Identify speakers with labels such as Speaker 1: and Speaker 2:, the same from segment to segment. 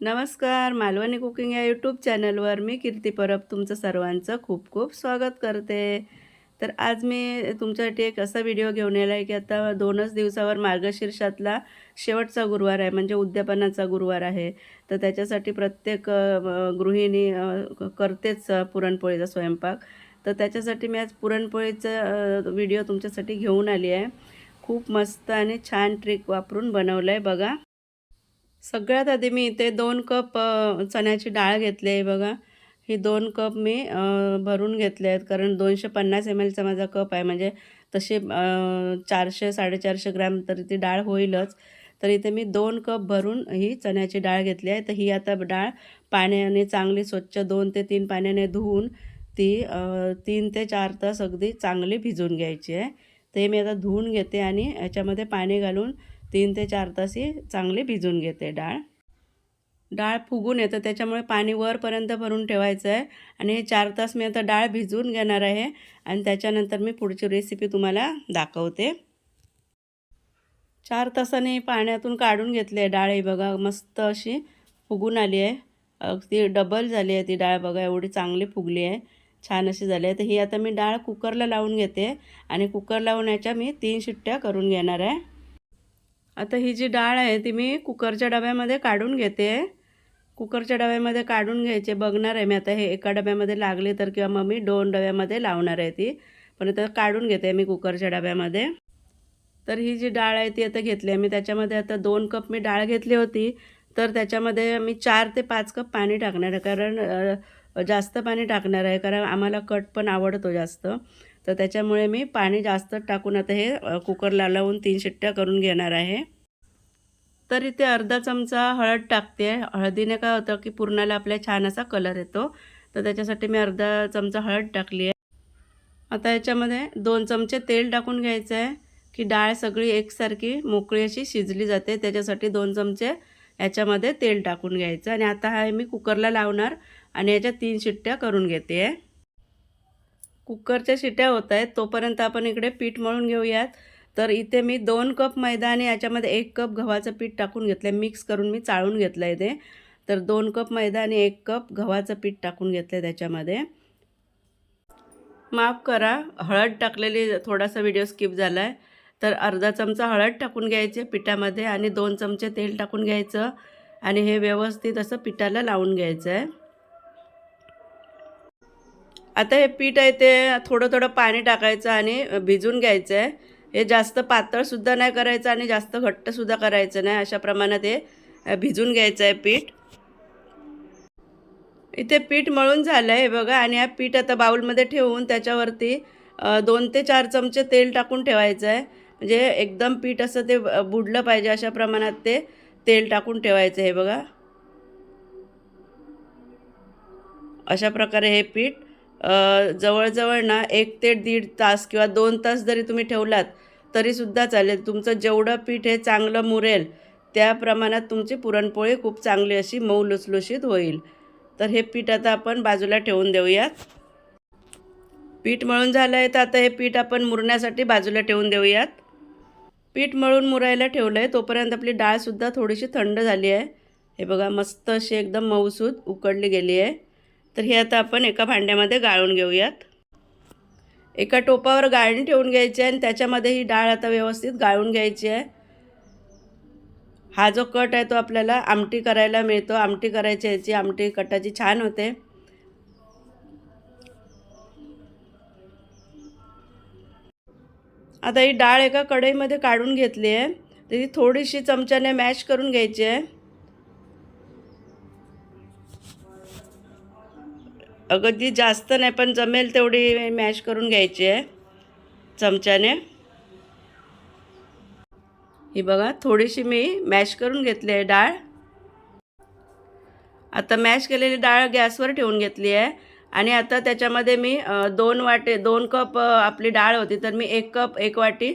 Speaker 1: नमस्कार मालवणी कुकिंग या यूट्यूब चॅनलवर मी कीर्ती परब तुमचं सर्वांचं खूप खूप स्वागत करते. तर आज मी तुमच्यासाठी एक असा व्हिडिओ घेऊन आला आहे की आता दोनच दिवसावर मार्गशीर्षातला शेवटचा गुरुवार आहे म्हणजे उद्यापनाचा गुरुवार आहे. तर त्याच्यासाठी प्रत्येक गृहिणी करतेच पुरणपोळीचा स्वयंपाक. तर त्याच्यासाठी मी आज पुरणपोळीचा व्हिडिओ तुमच्यासाठी घेऊन आली आहे. खूप मस्त आणि छान ट्रिक वापरून बनवलं आहे बघा. सगळ्यात आधी मी इथे दोन कप चण्याची डाळ घेतली आहे बघा. ही दोन कप मी भरून घेतले आहेत. कारण दोनशे पन्नास एम एलचा माझा कप आहे. म्हणजे तसे चारशे साडेचारशे ग्रॅम तरी ती डाळ होईलच. तर इथे मी दोन कप भरून ही चण्याची डाळ घेतली आहे. तर ही आता डाळ पाण्याने चांगली स्वच्छ दोन ते तीन पाण्याने धुवून ती तीन ते चार तास अगदी चांगली भिजून घ्यायची आहे. ते मी आता धुवून घेते आणि याच्यामध्ये पाणी घालून तीन ते चार तास ही चांगली भिजून घेते डाळ. डाळ फुगून येतं त्याच्यामुळे पाणी वरपर्यंत भरून ठेवायचं आहे. आणि हे चार तास मी आता डाळ भिजवून घेणार आहे आणि त्याच्यानंतर मी पुढची रेसिपी तुम्हाला दाखवते. चार तासाने पाण्यातून काढून घेतली आहे डाळ ही बघा मस्त अशी फुगून आली आहे. अगदी डबल झाली आहे ती डाळ बघा एवढी चांगली फुगली आहे. छान अशी झाली आहे. तर ही आता मी डाळ कुकरला लावून घेते आणि कुकर लावून याच्या मी तीन शिट्ट्या करून घेणार आहे. आता ही जी डाळ आहे ती मी कुकरच्या डब्यामध्ये काढून घेते. आहे कुकरच्या डब्यामध्ये काढून घ्यायचे बघणार आहे मी. आता हे एका डब्यामध्ये लागले तर किंवा मग मी दोन डब्यामध्ये लावणार आहे ती. पण आता काढून घेते मी कुकरच्या डब्यामध्ये. तर ही जी डाळ आहे ती आता घेतली आहे. मी त्याच्यामध्ये आता दोन कप मी डाळ घेतली होती. तर त्याच्यामध्ये मी चार ते पाच कप पाणी टाकणार आहे. कारण जास्त पाणी टाकणार आहे. कारण आम्हाला कट पण आवडतो जास्त. तर त्याच्यामुळे मी पाणी जास्त टाकून आता हे कुकरला लावून तीन शिट्ट्या करून घेणार आहे. तर इथे अर्धा चमचा हळद टाकते. हळदीने काय होतं की पुरणाला आपल्या छान असा कलर येतो. तर त्याच्यासाठी मी अर्धा चमचा हळद टाकली आहे. आता याच्यामध्ये दोन चमचे तेल टाकून घ्यायचं आहे की डाळ सगळी एकसारखी मोकळी अशी शिजली जाते. त्याच्यासाठी दोन चमचे याच्यामध्ये तेल टाकून घ्यायचं. आणि आता हा मी कुकरला लावणार आणि याच्या तीन शिट्ट्या करून घेते. आहे कुकरच्या शिट्या होत आहेत तोपर्यंत आपण इकडे पीठ मळून घेऊयात. तर इथे मी दोन कप मैदा आणि याच्यामध्ये एक कप गव्हाचं पीठ टाकून घेतलं आहे मिक्स करून मी चाळून घेतलं आहे ते. तर दोन कप मैदा आणि एक कप गव्हाचं पीठ टाकून घेतलं आहे त्याच्यामध्ये. माफ करा हळद टाकलेली थोडासा व्हिडिओ स्किप झाला आहे तर अर्धा चमचा हळद टाकून घ्यायचे पिठामध्ये आणि दोन चमचे तेल टाकून घ्यायचं. आणि हे व्यवस्थित असं पिठाला लावून घ्यायचं आहे आता हे पीठ आहे ते थोडं थोडं पाणी टाकायचं आणि भिजून घ्यायचं आहे हे जास्त पातळसुद्धा नाही करायचं आणि जास्त घट्टसुद्धा करायचं नाही. अशा प्रमाणात हे भिजून घ्यायचं आहे पीठ. इथे पीठ मळून झालं आहे बघा आणि हा पीठ आता बाऊलमध्ये ठेवून त्याच्यावरती दोन ते चार चमचे तेल टाकून ठेवायचं आहे म्हणजे एकदम पीठ असं ते बुडलं पाहिजे अशा प्रमाणात ते तेल टाकून ठेवायचं आहे बघा. अशा प्रकारे हे पीठ जवळजवळ ना एक ते दीड तास किंवा दोन तास जरी तुम्ही ठेवलात तरीसुद्धा चालेल. तुमचं जेवढं पीठ हे चांगलं मुरेल त्या प्रमाणात तुमची पुरणपोळी खूप चांगली अशी मऊ लुसलुशीत होईल. तर हे पीठ आता आपण बाजूला ठेवून देऊयात. पीठ मळून झालं आहे तर आता हे पीठ आपण मुरण्यासाठी बाजूला ठेवून देऊयात. पीठ मळून मुरायला ठेवलं आहे तोपर्यंत आपली डाळसुद्धा थोडीशी थंड झाली आहे. हे बघा मस्त अशी एकदम मऊसूद उकडली गेली आहे. तर हे आता आपण एका भांड्यामध्ये गाळून घेऊयात. एका टोपावर गाळणी ठेवून घ्यायची आहे आणि त्याच्यामध्ये ही डाळ आता व्यवस्थित गाळून घ्यायची आहे. हा जो कट आहे तो आपल्याला आमटी करायला मिळतो. आमटी करायची याची आमटी कटाची छान होते. आता ही डाळ एका कढईमध्ये काढून घेतली आहे. तर ती थोडीशी चमच्याने मॅश करून घ्यायची आहे. अगदी जास्त नाही पण जमेल तेवढी मॅश करून घ्यायची आहे. चमच्याने. ही बघा थोडीशी मी मॅश करून घेतली आहे डाळ. आता मॅश केलेली डाळ गॅसवर ठेवून घेतली आहे. आणि आता त्याच्यामध्ये मी दोन वाटे दोन कप आपली डाळ होती तर मी एक कप एक वाटी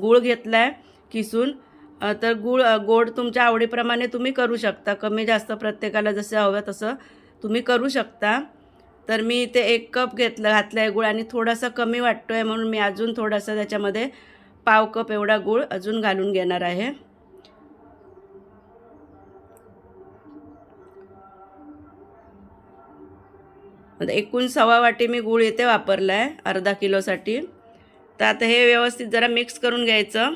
Speaker 1: गूळ घेतला आहे किसून तर गूळ गोड तुमच्या आवडीप्रमाणे तुम्ही करू शकता. कमी जास्त प्रत्येकाला जसं हवं तसं. तुम्ही करू शकता. तर मी इथे एक कप घेतलं घातलं आहे गूळ आणि थोडासा कमी वाटतो आहे म्हणून मी अजून थोडासा त्याच्यामध्ये पाव कप एवढा गूळ अजून घालून घेणार आहे. एकूण सवा वाटी मी गूळ इथे वापरला आहे अर्धा किलोसाठी. तर आता हे व्यवस्थित जरा मिक्स करून घ्यायचं.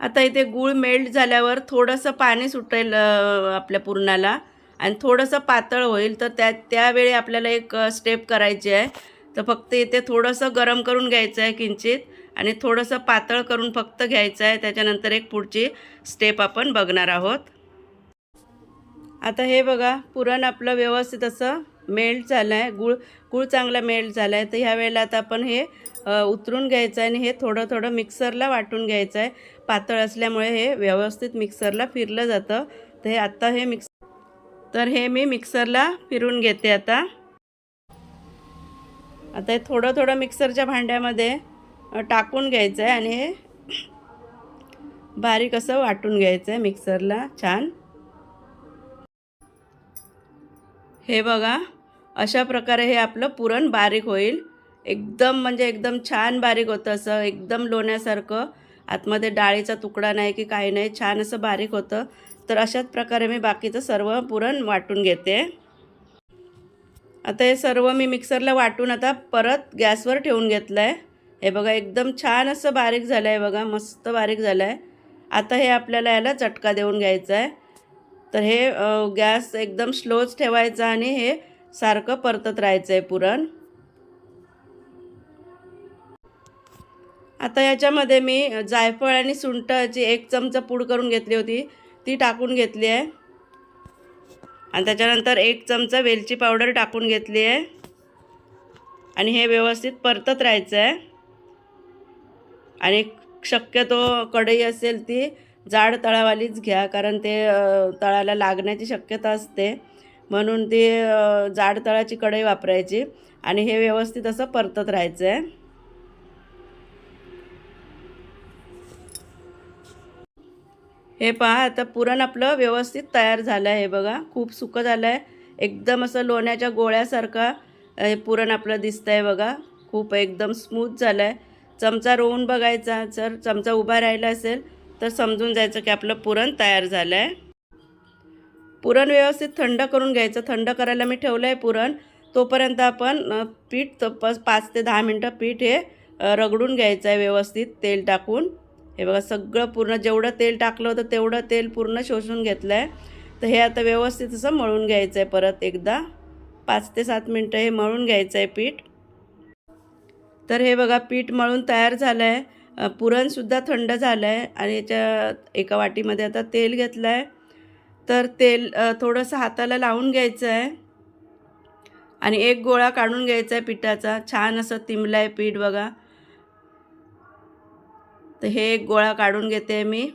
Speaker 1: आता इथे गूळ मेल्ट झाल्यावर थोडंसं पाणी सुटेल आपल्या पुरणाला. आणि थोडंसं पातळ होईल तर त्या त्यावेळी आपल्याला एक स्टेप करायची आहे. तर फक्त इथे थोडंसं गरम करून घ्यायचं आहे किंचित आणि थोडंसं पातळ करून फक्त घ्यायचं आहे. त्याच्यानंतर एक पुढची स्टेप आपण बघणार आहोत. आता हे बघा पुरण आपलं व्यवस्थित असं मेल्ट झालं आहे गुळ गुळ चांगला मेल्ट झाला आहे तर ह्या वेळेला आता आपण हे उतरून घ्यायचं आहे आणि हे थोडं थोडं मिक्सरला वाटून घ्यायचं आहे. पातळ असल्यामुळे हे व्यवस्थित मिक्सरला फिरलं जातं. तर हे आत्ता हे मिक्स तर हे मी मिक्सरला फिरून घेते आता. आता हे थोडं थोडं मिक्सरच्या भांड्यामध्ये टाकून घ्यायचं आहे आणि हे बारीक असं वाटून घ्यायचं आहे मिक्सरला छान. हे बघा अशा प्रकारे हे आपलं पुरण बारीक होईल. एकदम म्हणजे एकदम छान बारीक होतं असं एकदम लोण्यासारखं. आतमध्ये डाळीचा तुकडा नाही की काही नाही छान असं बारीक होतं. तर अशाच प्रकारे मी बाकीचं सर्व पुरण वाटून घेते. आता हे सर्व मी मिक्सरला वाटून आता परत गॅसवर ठेवून घेतलं आहे हे बघा एकदम छान असं बारीक झालं आहे बघा मस्त बारीक झालं आहे आता हे आपल्याला याला चटका देऊन घ्यायचं आहे तर हे गॅस एकदम स्लोच ठेवायचा आणि हे सारखं परतत राहायचं आहे पुरण. आता याच्यामध्ये मी जायफळ आणि सुंठाची एक चमचा पूड करून घेतली होती. ती टाकून घेतली आहे. आणि त्याच्यानंतर एक चमचा वेलची पावडर टाकून घेतली आहे. आणि हे व्यवस्थित परतत राहायचं आहे. आणि शक्यतो कढई असेल ती जाड तळावालीच घ्या कारण ते तळाला लागण्याची शक्यता असते. म्हणून ती जाड तळाची कढई वापरायची. आणि हे व्यवस्थित असं परतत राहायचं आहे. हे पहा आता पुरण आपलं व्यवस्थित तयार झालं आहे हे बघा. खूप सुकं झालं आहे. एकदम असं लोण्याच्या गोळ्यासारखा हे पुरण आपलं दिसतं आहे बघा. खूप एकदम स्मूथ झालं आहे चमचा रोवून बघायचा जर चमचा उभा राहिला असेल तर समजून जायचं की आपलं पुरण तयार झालं आहे पुरण व्यवस्थित थंड करून घ्यायचं. थंड करायला मी ठेवलं आहे पुरण. तोपर्यंत आपण पीठ प- पाच ते दहा मिनटं पीठ हे रगडून घ्यायचं आहे व्यवस्थित. तेल टाकून. हे बघा सगळं पूर्ण जेवढं तेल टाकलं होतं तेवढं तेल पूर्ण शोषून घेतलं आहे तर हे आता व्यवस्थित असं मळून घ्यायचं आहे परत एकदा. पाच ते सात मिनटं हे मळून घ्यायचं आहे पीठ. तर हे बघा पीठ मळून तयार झालं आहे पुरणसुद्धा थंड झालं आहे आणि याच्या एका वाटीमध्ये आता तेल घेतलं आहे तर तेल थोडंसं हाताला लावून घ्यायचं आहे आणि एक गोळा काढून घ्यायचा आहे पिठाचा. छान असं तिमलं आहे पीठ बघा. तर हे एक गोळा काढून घेते मी.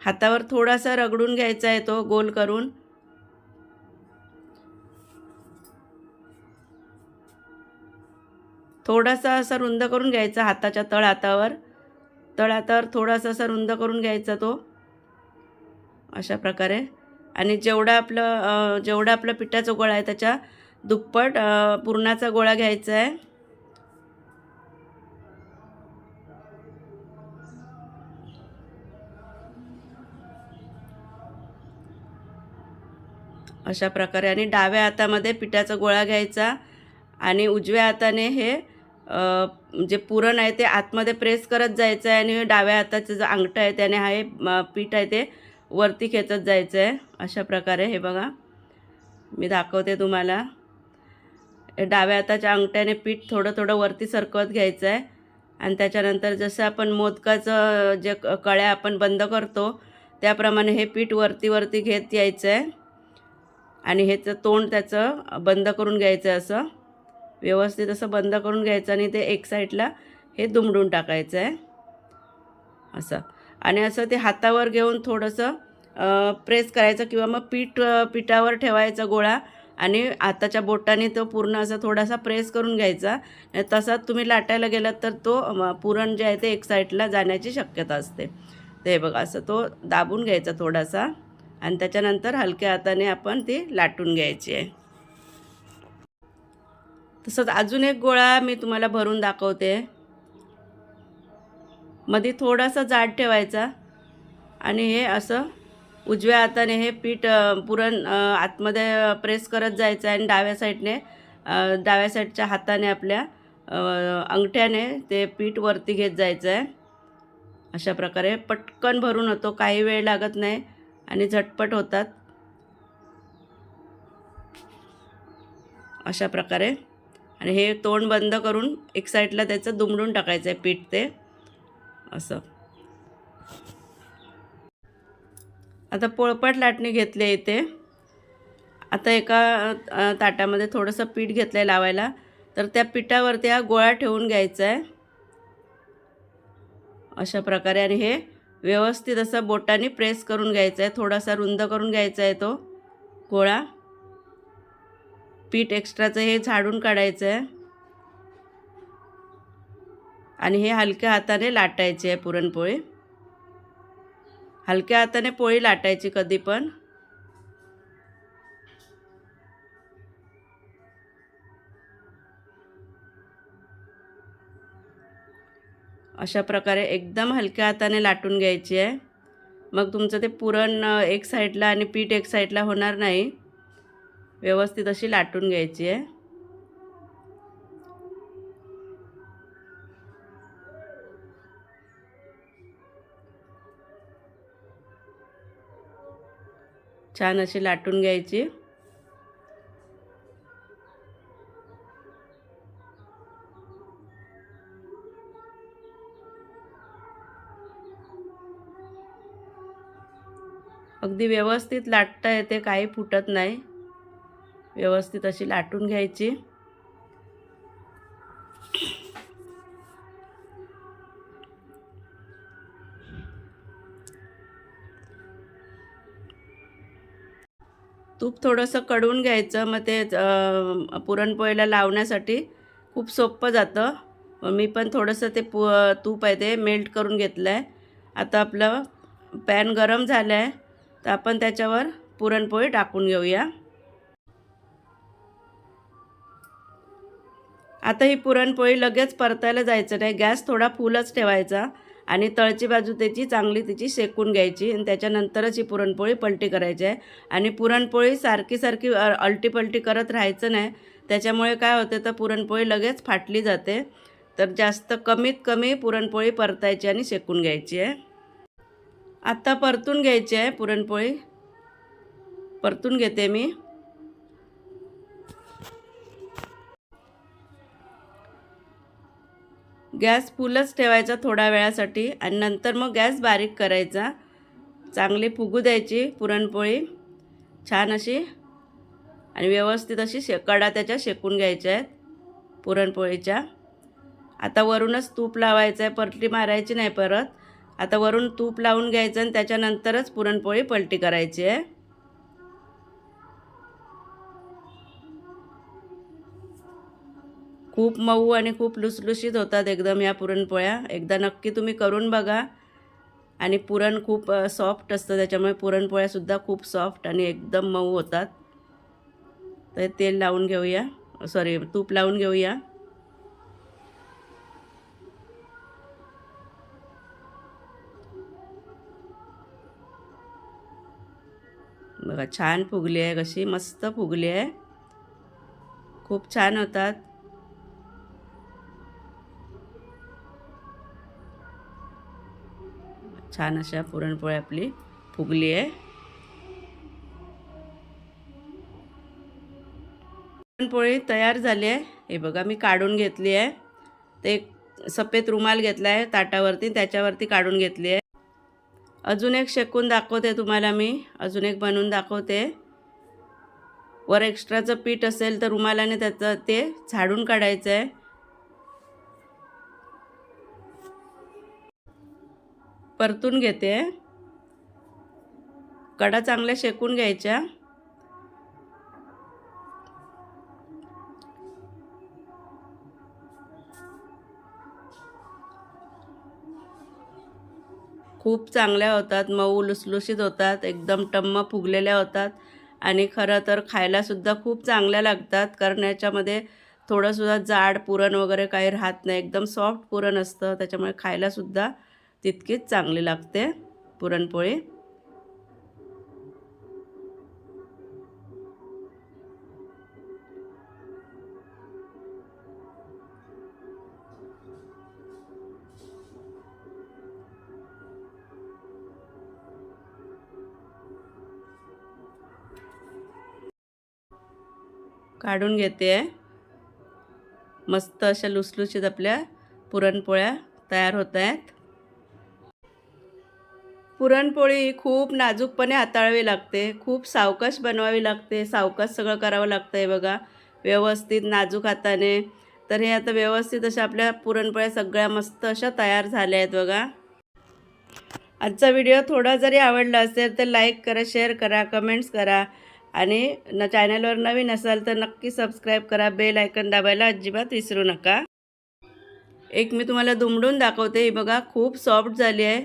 Speaker 1: हातावर थोडासा रगडून घ्यायचा आहे तो गोल करून. थोडासा असा रुंद करून घ्यायचा हाताच्या तळ हातावर. थोडासा असा रुंद करून घ्यायचा तो. अशा प्रकारे. आणि जेवढा आपलं जेवढा आपलं पिठाचा गोळा आहे त्याच्या दुप्पट पुरणाचा गोळा घ्यायचा आहे. अशा प्रकारे. आणि डाव्या हातामध्ये पिठाचा गोळा घ्यायचा आणि उजव्या हाताने हे जे पुरण आहे ते आतमध्ये प्रेस करत जायचं आहे आणि डाव्या हाताचं जे अंगठं आहे त्याने हा हे पीठ आहे ते वरती खेचत जायचं आहे. अशा प्रकारे हे बघा. मी दाखवते तुम्हाला. डाव्या हाताच्या अंगठ्याने पीठ थोडं थोडं वरती सरकवत घ्यायचं आहे. आणि त्याच्यानंतर जसं आपण मोदकाचं जे कळ्या आपण बंद करतो त्याप्रमाणे हे पीठ वरती वरती घेत यायचं आहे. आणि ह्याचं तोंड त्याचं बंद करून घ्यायचं आहे असं. व्यवस्थित असं बंद करून घ्यायचं आणि ते एक साईडला हे दुमडून टाकायचं आहे. असं. आणि असं ते हातावर घेऊन थोडंसं प्रेस करायचं किंवा मग पीठ पिठावर ठेवायचा गोळा आणि आताच्या बोटाने तो पूर्ण असा थोडासा प्रेस करून घ्यायचा. तसाच तुम्ही लाटायला गेलात तर तो पुरण जे आहे ते एक साईडला जाण्याची शक्यता असते. ते बघा असं तो दाबून घ्यायचा थोडासा. आणि त्याच्यानंतर हलक्या हाताने आपण ती लाटून घ्यायची आहे. तसंच अजून एक गोळा मी तुम्हाला भरून दाखवते. मध्ये थोडासा जाड ठेवायचा. आणि हे असं उजव्या हाताने हे पीठ पुरण आतमध्ये प्रेस करत जायचं आहे आणि डाव्या साईडने डाव्या साईडच्या हाताने आपल्या अंगठ्याने ते पीठ वरती घेत जायचं आहे. अशा प्रकारे पटकन भरून होतो. काही वेळ लागत नाही. आणि झटपट होतात. अशा प्रकारे. आणि हे तोंड बंद करून एक साईडला त्याचं दुमडून टाकायचं आहे पीठ ते. असं. आता पोळपाट लाटणी घेतली आहे इथे. आता एका ताटामध्ये थोडंसं पीठ घेतलं आहे लावायला. तर त्या पिठावरती हा गोळा ठेवून घ्यायचा आहे अशा प्रकारे. आणि हे व्यवस्थित असं बोटाने प्रेस करून घ्यायचा आहे थोडासा रुंद करून घ्यायचा आहे तो. गोळा. पीठ एक्स्ट्राचं हे झाडून काढायचं आहे आणि हे हलक्या हाताने लाटायचे आहे पुरणपोळी. हलक्या हाताने पोळी लाटायची कधी पण. अशा प्रकारे एकदम हलक्या हाताने लाटून घ्यायची आहे. मग तुमचं ते पुरण एक साईडला आणि पीठ एक साईडला होणार नाही. व्यवस्थित अशी लाटून घ्यायची आहे. छान अशी लाटून घ्यायची. अगदी व्यवस्थित लाटता येते काही फुटत नाही. व्यवस्थित अशी लाटून घ्यायची. तूप थोडंसं कडवून घ्यायचं मग ते पुरणपोळीला लावण्यासाठी खूप सोपं जातं. मी पण थोडंसं ते पु तूप आहे ते मेल्ट करून घेतलं आहे आता आपलं पॅन गरम झालं आहे तर आपण त्याच्यावर पुरणपोळी टाकून घेऊया. आता ही पुरणपोळी लगेच परतायला जायचं नाही. गॅस थोडा फुलच ठेवायचा आणि तळची बाजू त्याची चांगली तिची शेकून घ्यायची आणि त्याच्यानंतरच ही पुरणपोळी पलटी करायची आहे. आणि पुरणपोळी सारखी सारखी अलटीपलटी करत राहायचं नाही. त्याच्यामुळे काय होते तर पुरणपोळी लगेच फाटली जाते. तर जास्त कमीत कमी पुरणपोळी परतायची आणि शेकून घ्यायची आहे. आत्ता परतून घ्यायची आहे पुरणपोळी. परतून घेते मी. गॅस फुलच ठेवायचा थोड्या वेळासाठी आणि नंतर मग गॅस बारीक करायचा. चांगली फुगू द्यायची पुरणपोळी. छान अशी आणि व्यवस्थित अशी शे कडा त्याच्या शेकून घ्यायच्या आहेत पुरणपोळीच्या. आता वरूनच तूप लावायचं आहे पलटी मारायची नाही परत. आता वरून तूप लावून घ्यायचं आणि त्याच्यानंतरच पुरणपोळी पलटी करायची आहे. खूप मऊ आणि खूप लुसलुशीत होतात एकदम या पुरणपोळ्या. एकदा नक्की तुम्ही करून बघा. आणि पुरण खूप सॉफ्ट असतं त्याच्यामुळे पुरणपोळ्यासुद्धा खूप सॉफ्ट आणि एकदम मऊ होतात. तर तेल लावून घेऊया. सॉरी तूप लावून घेऊया. बघा छान फुगली आहे कशी मस्त फुगली आहे. खूप छान होतात. छान अशा पुरणपोळी आपली फुगली आहे. पुरणपोळी तयार झाली आहे. हे बघा मी काढून घेतली आहे. ते एक सफेद रुमाल घेतला आहे ताटावरती त्याच्यावरती काढून घेतली आहे. अजून एक शेकून दाखवते तुम्हाला मी. अजून एक बनवून दाखवते. वर एक्स्ट्राचं पीठ असेल तर रुमालाने त्याचं ते झाडून काढायचं आहे परतून घेते. कडा चांगल्या शेकून घ्यायच्या. खूप चांगल्या होतात मऊ लुसलुशीत होतात एकदम टम्म फुगलेल्या होतात. आणि खरं तर खायलासुद्धा खूप चांगल्या लागतात कारण याच्यामध्ये थोडंसुद्धा जाड पुरण वगैरे काही राहत नाही. एकदम सॉफ्ट पुरण असतं त्याच्यामुळे खायलासुद्धा तितकीच चांगली लागते पुरणपोळी. काढून घेते. आहे मस्त अशा लुसलुशीत आपल्या पुरणपोळ्या तयार होत आहेत. पुरणपोळी खूप नाजूकपणे हाताळावी लागते. खूप सावकाश बनवावी लागते. सावकाश सगळं करावं लागतं आहे बघा. व्यवस्थित नाजूक हाताने. तर हे आता व्यवस्थित अशा आपल्या पुरणपोळ्या सगळ्या मस्त अशा तयार झाल्या आहेत बघा. आजचा व्हिडिओ थोडा जरी आवडला असेल तर लाईक करा शेअर करा कमेंट्स करा. आणि न चॅनलवर नवीन असाल तर नक्की सबस्क्राईब करा. बेल आयकन दाबायला अजिबात विसरू नका. एक मी तुम्हाला दुमडून दाखवते. ही बघा खूप सॉफ्ट झाली आहे.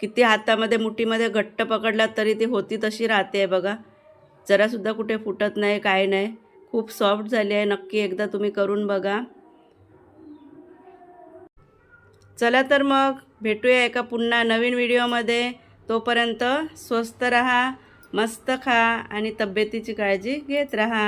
Speaker 1: किती हातामध्ये मुठीमध्ये घट्ट पकडला तरी ती होती तशी राहते आहे बघा. जरासुद्धा कुठे फुटत नाही काय नाही. खूप सॉफ्ट झाली आहे. नक्की एकदा तुम्ही करून बघा. चला तर मग भेटूया एका पुन्हा नवीन व्हिडिओमध्ये तोपर्यंत स्वस्त रहा. मस्त खा आणि तब्येतीची काळजी घेत राहा.